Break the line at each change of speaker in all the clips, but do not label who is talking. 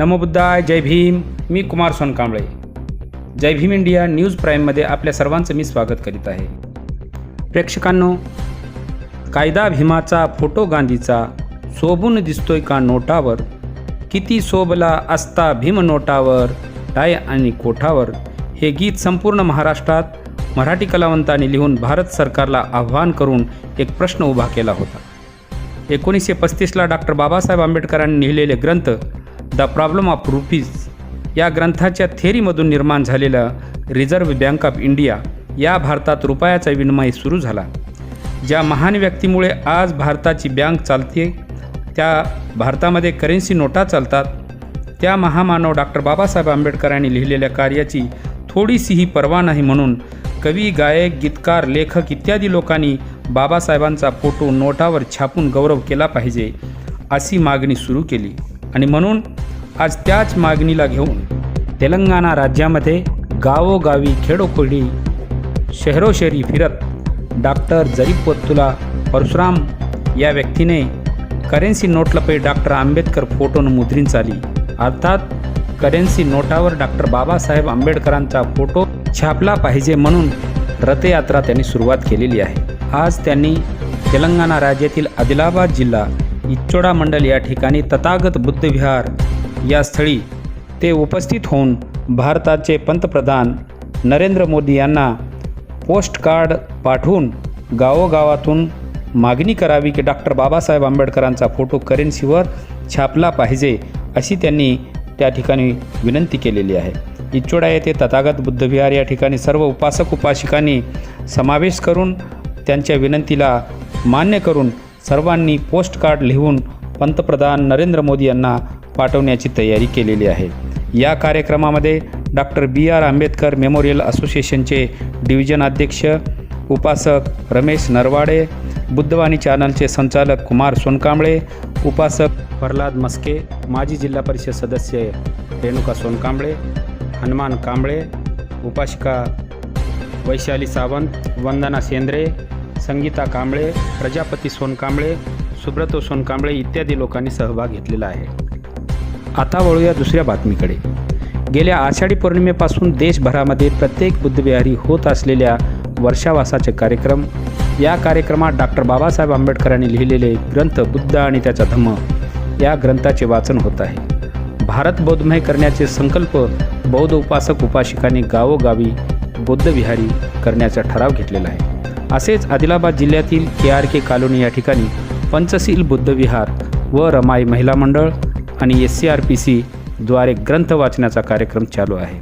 नमोबुद्धाय जय भीम. मी कुमार सोनकांबळे. जय भीम इंडिया न्यूज प्राईममध्ये आपल्या सर्वांचं मी स्वागत करीत आहे. प्रेक्षकांनो कायदा भीमाचा फोटो गांधीचा शोभून दिसतोय का नोटावर? किती शोभला असता भीम नोटावर टाय आणि कोठावर? हे गीत संपूर्ण महाराष्ट्रात मराठी कलावंतांनी लिहून भारत सरकारला आव्हान करून एक प्रश्न उभा केला होता. एकोणीसशे पस्तीसला डॉक्टर बाबासाहेब आंबेडकरांनी लिहिलेले ग्रंथ द प्रॉब्लेम ऑफ रुपीज या ग्रंथाच्या थेरीमधून निर्माण झालेला रिझर्व्ह बँक ऑफ इंडिया या भारतात रुपयाचा विनिमय सुरू झाला. ज्या महान व्यक्तीमुळे आज भारताची बँक चालते त्या भारतामध्ये करेन्सी नोटा चालतात त्या महामानव डॉक्टर बाबासाहेब आंबेडकरांनी लिहिलेल्या कार्याची थोडीशीही पर्वा नाही म्हणून कवी गायक गीतकार लेखक इत्यादी लोकांनी बाबासाहेबांचा फोटो नोटावर छापून गौरव केला पाहिजे अशी मागणी सुरू केली. आणि म्हणून आज त्याच मागणीला घेऊन तेलंगणा राज्यामध्ये गावोगावी खेडोखोडी शहरोशहरी फिरत डॉक्टर जरीप वत्तुला परशुराम या व्यक्तीने करेन्सी नोटलपै डॉक्टर आंबेडकर फोटो मुद्रीन चाली अर्थात करेन्सी नोटावर डॉक्टर बाबासाहेब आंबेडकरांचा फोटो छापला पाहिजे म्हणून रथयात्रा त्यांनी सुरुवात केलेली आहे. आज त्यांनी तेलंगणा राज्यातील आदिलाबाद जिल्हा इच्चोडा मंडल या ठिकाणी तथागत बुद्धविहार या स्थळी ते उपस्थित होऊन भारताचे पंतप्रधान नरेंद्र मोदी यांना पोस्टकार्ड पाठवून गावोगावातून मागणी करावी की डॉक्टर बाबासाहेब आंबेडकरांचा फोटो करेन्सीवर छापला पाहिजे अशी त्यांनी त्या ठिकाणी विनंती केलेली आहे. इच्छोडा येथे तथागत बुद्धविहार या ठिकाणी सर्व उपासक उपासिकांनी समावेश करून त्यांच्या विनंतीला मान्य करून सर्वांनी पोस्टकार्ड लिहून पंतप्रधान नरेंद्र मोदी यांना पाठवण्याची तयारी केलेली आहे. या कार्यक्रमामध्ये doctor B. R. Ambedkar memorial असोसिएशनचे डिव्हिजन अध्यक्ष उपासक रमेश नरवाडे बुद्धवाणी चॅनलचे संचालक कुमार सोनकांबळे उपासक प्रल्हाद मस्के माजी जिल्हा परिषद सदस्य रेणुका सोनकांबळे हनुमान कांबळे उपासिका वैशाली सावंत वंदना सेंद्रे संगीता कांबळे प्रजापती सोनकांबळे सुब्रतो सोनकांबळे इत्यादी लोकांनी सहभाग घेतलेला आहे. आता वळूया दुसऱ्या बातमीकडे. गेल्या आषाढी पौर्णिमेपासून देशभरामध्ये प्रत्येक बुद्धविहारी होत असलेल्या वर्षावासाचे कार्यक्रम या कार्यक्रमात डॉक्टर बाबासाहेब आंबेडकरांनी लिहिलेले ग्रंथ बुद्ध आणि त्याचा धम्म या ग्रंथाचे वाचन होत आहे. भारत बौद्धमय करण्याचे संकल्प बौद्ध उपासक उपासिकांनी गावोगावी बौद्धविहारी करण्याचा ठराव घेतलेला आहे. असेच आदिलाबाद जिल्ह्यातील के आर के कॉलनी या ठिकाणी पंचशील बुद्धविहार व रमाई महिला मंडळ आणि एस सी आर पी सीद्वारे ग्रंथ वाचण्याचा कार्यक्रम चालू आहे.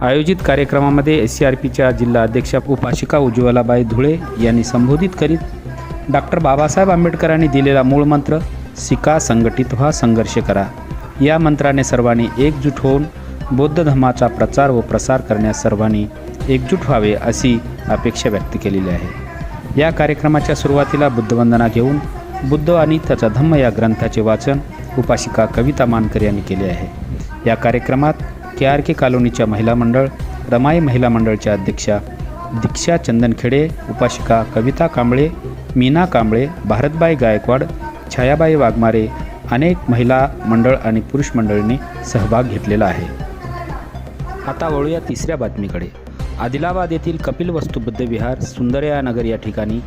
आयोजित कार्यक्रमामध्ये एस सी आर पीच्या जिल्हा अध्यक्षा उपाशिका उज्ज्वलाबाई धुळे यांनी संबोधित करीत डॉक्टर बाबासाहेब आंबेडकरांनी दिलेला मूळ मंत्र शिका संघटित व्हा संघर्ष करा. या मंत्राने सर्वांनी एकजूट होऊन बौद्ध धर्माचा प्रचार व प्रसार करण्यास सर्वांनी एकजूट व्हावे अशी अपेक्षा व्यक्त केलेली आहे. या कार्यक्रमाच्या सुरुवातीला बुद्धवंदना घेऊन बुद्ध आणि त्याचा धम्म या ग्रंथाचे वाचन उपासिका कविता मानकर यांनी केले आहे. या कार्यक्रमात के आर के कॉलनीच्या महिला मंडळ रमाई महिला मंडळच्या अध्यक्षा दीक्षा चंदनखेडे उपासिका कविता कांबळे मीना कांबळे भारतबाई गायकवाड छायाबाई वाघमारे अनेक महिला मंडळ आणि पुरुष मंडळींनी सहभाग घेतलेला आहे. आता वळूया तिसऱ्या बातमीकडे. आदिलाबाद येथील कपिल वस्तुबद्ध विहार सुंदरया नगर या ठिकाणी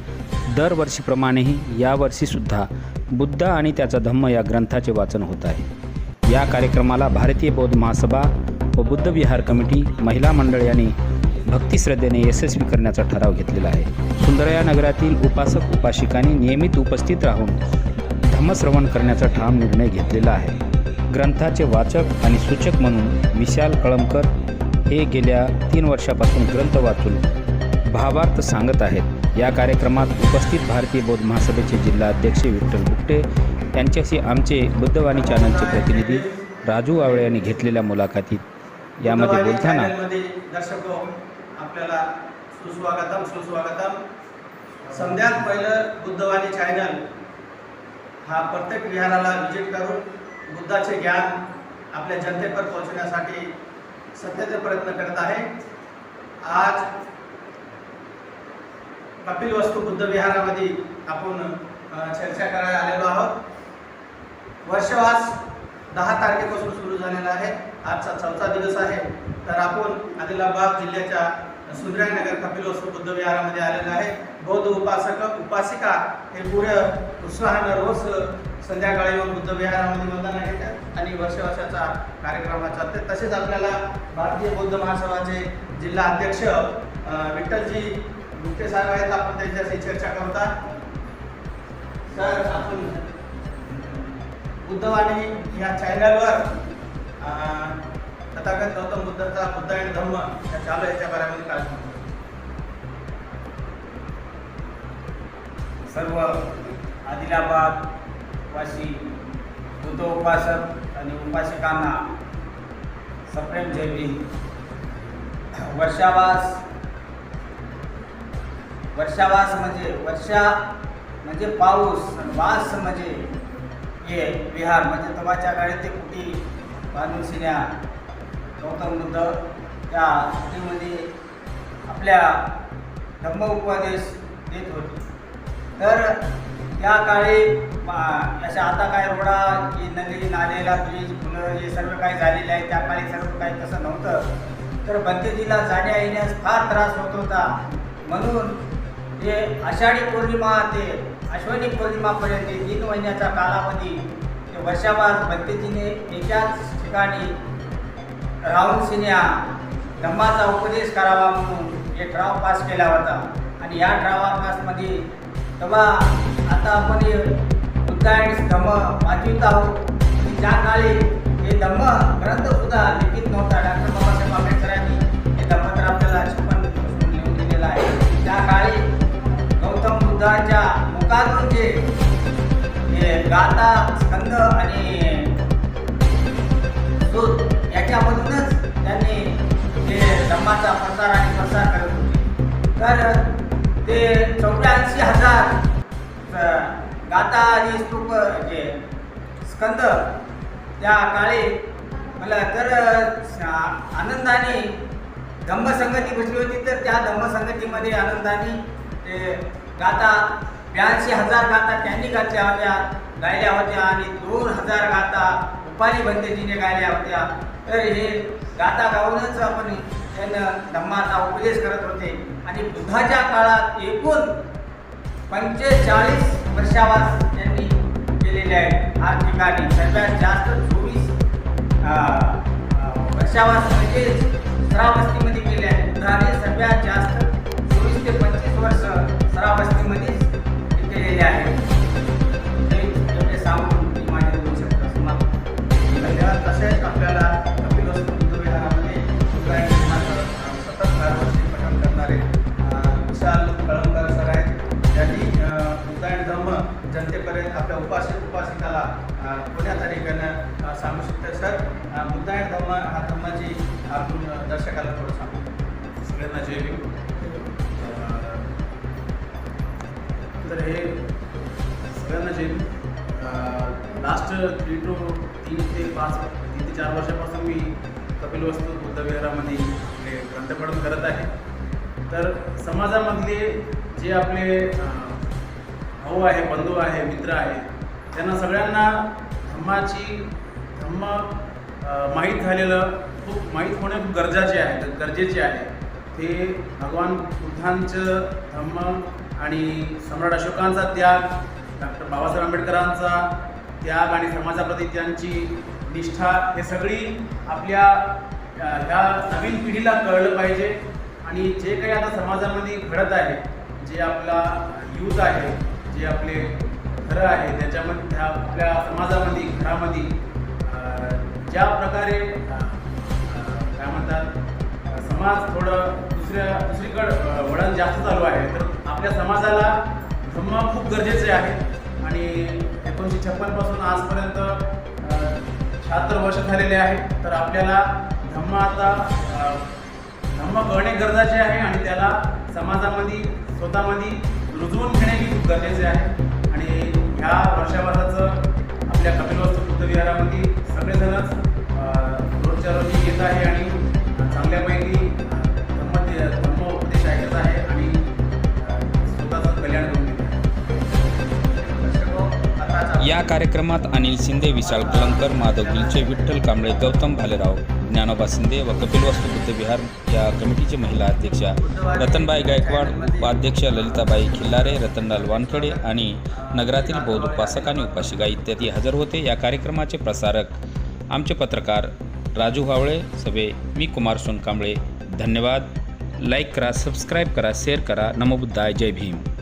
दरवर्षीप्रमाणेही यावर्षीसुद्धा बुद्ध आणि त्याचा धम्म या ग्रंथाचे वाचन होत आहे. या कार्यक्रमाला भारतीय बौद्ध महासभा व बुद्ध विहार कमिटी महिला मंडळ यांनी भक्तिश्रद्धेने यशस्वी करण्याचा ठराव घेतलेला आहे. सुंदरया नगरातील उपासक उपासिकांनी नियमित उपस्थित राहून धम्मश्रवण करण्याचा ठाम निर्णय घेतलेला आहे. ग्रंथाचे वाचक आणि सूचक म्हणून विशाल कळमकर हे गेल्या तीन वर्षापासून ग्रंथ वाचून भावार्थ सांगत आहेत. या कार्यक्रमात उपस्थित भारतीय बौद्ध महासभेचे जिल्हा अध्यक्ष विठ्ठल बुकटे यांच्याशी आमचे बुद्धवाणी चॅनलचे प्रतिनिधी राजू आवळे यांनी घेतलेल्या मुलाखतीत. यामध्ये बोलताना
आपल्याला सुस्वागतम सुस्वागतम. समजात पहिलं बुद्धवाणी चॅनल हा प्रत्येक विहाराला विजिट करून बुद्धाचे ज्ञान आपल्या जनतेपर्यंत पोहोचण्यासाठी सत्याचे प्रयत्न करत आहे. आज कपिल वस्तू बुद्ध विहारामध्ये आपण चर्चा करायला आलेलो आहोत. वर्षवास दहा तारखेपासून सुरू झालेला आहे. आजचा चौथा दिवस आहे. तर आपण आदिलाबाद जिल्ह्याच्या सुंदरायनगर कपिलवस्तू बुद्ध विहारामध्ये आलेलो आहे. बौद्ध उपासक उपासिका हे पुढे उत्साहानं रोज संध्याकाळी येऊन बुद्ध विहारामध्ये वंदना घेतात आणि वर्षवर्षाचा कार्यक्रम चालते तसेच आपल्याला भारतीय बौद्ध महासभाचे जिल्हा अध्यक्ष विठ्ठलजी मुख्य साहेब आहेत आपण त्यांच्याशी चर्चा करता. सर आपण बुद्धवाणी या चॅनलवर अं, तथागत गौतम बुद्धाचा बुद्ध आणि धम्म या चालू याच्या बारेमध्ये काय
सर्व आदिलाबाद वाशी बुद्ध उपासक आणि उपासिकांना सप्रेम जय वर्षावास वर्षावास म्हणजे वर्षा म्हणजे पाऊस वास म्हणजे हे विहार. म्हणजे तवाच्या काळी ते कुटी बांधून सिन्या गौतम बुद्ध त्या कुटीमध्ये आपल्या धम्म उपदेश देत होते. तर त्या काळी अशा आता काय रोडा की नदी नालेला ब्रिज फुलं हे सर्व काही झालेले आहे. त्या काळी सर्व काही तसं नव्हतं. तर बंतेजीला जाण्या येण्यास फार त्रास होत होता. म्हणून ते आषाढी पौर्णिमा ते अश्वनी पौर्णिमापर्यंत तीन महिन्याचा कालावधी ते वर्षाभर बंतेजीने एकाच ठिकाणी राहून सिन्या धम्माचा उपदेश करावा म्हणून एक ठराव पास केला होता. आणि या ड्रावा पासमध्ये तेव्हा आता आपण हे धम्म वाचवित आहोत त्या काळी हे धम्म गाता स्कंद आणि दूध याच्यामधूनच त्यांनी ते धम्माचा प्रसार आणि प्रसार करत होते. तर ते चौऱ्याऐंशी हजार गाता आणि स्तूप जे स्कंद त्या काळी मला तर आनंदाने धम्मसंगती बसली होती. तर त्या धम्मसंगतीमध्ये आनंदाने ते गाता ब्याऐंशी हजार गाथा त्यांनी गायल्या होत्या गायल्या होत्या आणि दोन हजार गाथा उपाली बंदेजीने गायल्या होत्या. तर हे गाथा गाऊनच आपण त्यानं धम्माचा उपदेश करत होते. आणि बुद्धाच्या काळात एकूण पंचेचाळीस वर्षावास त्यांनी केलेले आहेत. हा ठिकाणी सर्वात जास्त चोवीस वर्षावास म्हणजे श्रावस्तीमध्ये केले आहे बुद्धाने सर्वात जास्त केलेले आहे एवढे सांगून मी माझे दोन शब्द समाप्त
धन्यवाद तसेच आपल्याला सतत दरवर्षी पठण करणारे विशाल कळमकर सर आहेत. ज्यांनी अं, धर्म जनतेपर्यंत आपल्या उपासित उपासिकाला कोण्या तरीकेनं सांगू शकते सर अं, धर्म हा धर्माची आपण दर्शकाला थोडं सांगू
सगळ्यांना जय तर हे सगळ्यांना जे लास्ट थ्री टू तीन ते पाच तीन ते चार वर्षापासून मी कपिलवस्तू बुद्धविहारामध्ये हे ग्रंथपठण करत आहे. तर समाजामधले जे आपले भाऊ आहे बंधू आहे मित्र आहे त्यांना सगळ्यांना धम्माची धम्म माहीत झालेलं खूप माहीत होणे खूप गरजाचे आहे तर गरजेचे आहे. ते भगवान बुद्धांचं धम्म आणि सम्राट अशोकांचा त्याग डॉक्टर बाबासाहेब आंबेडकरांचा त्याग आणि समाजाप्रती त्यांची निष्ठा हे सगळी आपल्या ह्या नवीन पिढीला कळलं पाहिजे. आणि जे काही आता समाजामध्ये घडत आहे जे आपला यूथ आहे जे आपले घरं आहे त्याच्यामध्ये आपल्या समाजामध्ये घरामध्ये ज्या प्रकारे काय म्हणतात समाज थोडं दुसऱ्या दुसरीकडं वळण जास्त चालू आहे तर आपल्या समाजाला धम्म खूप गरजेचे आहे. आणि एकोणीसशे छप्पनपासून आजपर्यंत शहात्तर वर्ष झालेले आहे तर आपल्याला धम्म आता धम्म कळणे गरजेचे आहे आणि त्याला समाजामध्ये स्वतःमध्ये रुजवून घेणे हे खूप गरजेचे आहे. आणि ह्या वर्षाभराचं आपल्या कपिलवस्तू
कार्यक्रमात अनिल शिंदे विशाल कलंकर माधव गिलचे विठ्ठल कांबळे गौतम भालेराव ज्ञानोबा शिंदे व कपिलवस्तू बुद्धविहार या कमिटीचे महिला अध्यक्षा रतनबाई गायकवाड उपाध्यक्ष ललिताबाई खिल्लारे रतनलाल वानखडे आणि नगरातील बौद्ध उपासक आणि उपासिका इत्यादी हजर होते. या कार्यक्रमाचे प्रसारक आमचे पत्रकार राजू हावळे सभे मी कुमार सोनकांबळे. धन्यवाद. लाईक करा सबस्क्राईब करा शेअर करा. नमोबुद्धाय जय भीम.